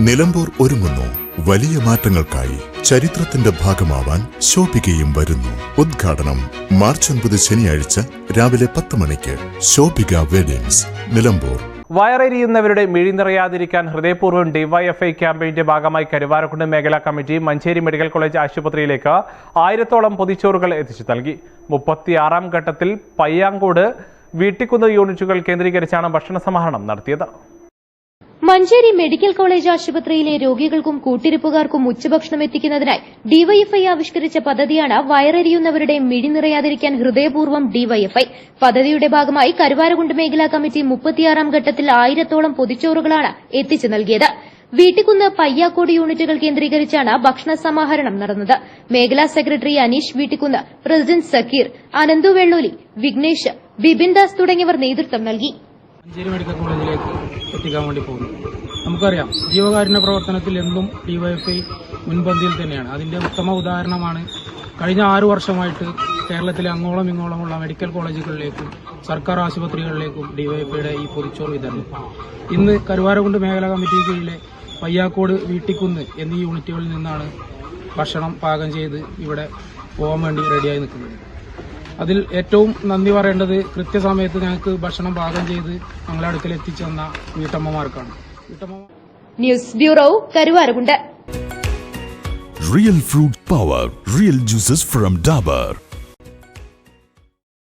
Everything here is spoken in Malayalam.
നിലമ്പൂർ ഒരുങ്ങുന്നു. വലിയ മാറ്റങ്ങൾക്കായി ചരിത്രത്തിന്റെ ഭാഗമാവാൻ ശോഭികയും വരുന്നു. ഉദ്ഘാടനം മാർച്ച് ഒൻപത് ശനിയാഴ്ച രാവിലെ പത്ത് മണിക്ക് ശോഭിക വെഡിങ്സ് നിലമ്പൂർ. വയറെരിയുന്നവരുടെ മിഴി നിറയാതിരിക്കാൻ ഹൃദയപൂർവം ഡിവൈഎഫ്ഐ ക്യാമ്പയിന്റെ ഭാഗമായി കരുവാരക്കുണ്ട് മേഖലാ കമ്മിറ്റി മഞ്ചേരി മെഡിക്കൽ കോളേജ് ആശുപത്രിയിലേക്ക് ആയിരത്തോളം പൊതിച്ചോറുകൾ എത്തിച്ചു നൽകി. മുപ്പത്തിയാറാം ഘട്ടത്തിൽ പയ്യാങ്കോട് വീട്ടിക്കുന്ന് യൂണിറ്റുകൾ കേന്ദ്രീകരിച്ചാണ് ഭക്ഷണ സമാഹരണം നടത്തിയത്. മഞ്ചേരി മെഡിക്കൽ കോളേജ് ആശുപത്രിയിലെ രോഗികൾക്കും കൂട്ടിരിപ്പുകാർക്കും ഉച്ചഭക്ഷണം എത്തിക്കുന്നതിനായി ഡിവൈഎഫ്ഐ ആവിഷ്കരിച്ച പദ്ധതിയാണ് വയറെരിയുന്നവരുടെ മിഴി നിറയാതിരിക്കാൻ ഹൃദയപൂർവം ഡിവൈഎഫ്ഐ. പദ്ധതിയുടെ ഭാഗമായി കരുവാരകുണ്ട് മേഖലാ കമ്മിറ്റി മുപ്പത്തിയാറാം ഘട്ടത്തിൽ ആയിരത്തോളം പൊതിച്ചോറുകളാണ് എത്തിച്ചു നൽകിയത്. വീട്ടിക്കുന്ന് പയ്യാക്കോട് യൂണിറ്റുകൾ കേന്ദ്രീകരിച്ചാണ് ഭക്ഷണ സമാഹരണം നടന്നത്. മേഖലാ സെക്രട്ടറി അനീഷ് വീട്ടിക്കുന്ന് പ്രസിഡന്റ് സക്കീർ അനന്തു വെള്ളൂലി വിഘ്നേഷ് ബിബിൻദാസ് തുടങ്ങിയവർ നേതൃത്വം നൽകി. മഞ്ചേരി മെഡിക്കൽ കോളേജിലേക്ക് എത്തിക്കാൻ വേണ്ടി പോകുന്നു. നമുക്കറിയാം ജീവകാരുണ്യ പ്രവർത്തനത്തിൽ എന്നും ഡിവൈഎഫ്ഐ മുൻപന്തിയിൽ തന്നെയാണ്. അതിന്റെ ഉത്തമ ഉദാഹരണമാണ് കഴിഞ്ഞ ആറു വർഷമായിട്ട് കേരളത്തിലെ അങ്ങോളം ഇങ്ങോളമുള്ള മെഡിക്കൽ കോളേജുകളിലേക്കും സർക്കാർ ആശുപത്രികളിലേക്കും ഡിവൈഎഫ്ഐയുടെ ഈ പൊതിച്ചോറ് വിതരണം ഇന്ന് കരുവാരകുണ്ട് മേഖലാ കമ്മിറ്റി കീഴിലെ പയ്യാക്കോട് വീട്ടിക്കുന്ന് എന്നീ യൂണിറ്റുകളിൽ നിന്നാണ് ഭക്ഷണം പാകം ചെയ്ത് ഇവിടെ പോകാൻ വേണ്ടി റെഡിയായി നിൽക്കുന്നത്. അതിൽ ഏറ്റവും നന്ദി പറയേണ്ടത് കൃത്യസമയത്ത് ഞങ്ങൾക്ക് ഭക്ഷണം പാകം ചെയ്ത് ഞങ്ങളെ അടുക്കൽ എത്തിച്ചു തന്ന വീട്ടമ്മമാർക്കാണ് news bureau Karuvarakundu. Real fruit power real juices from Dabur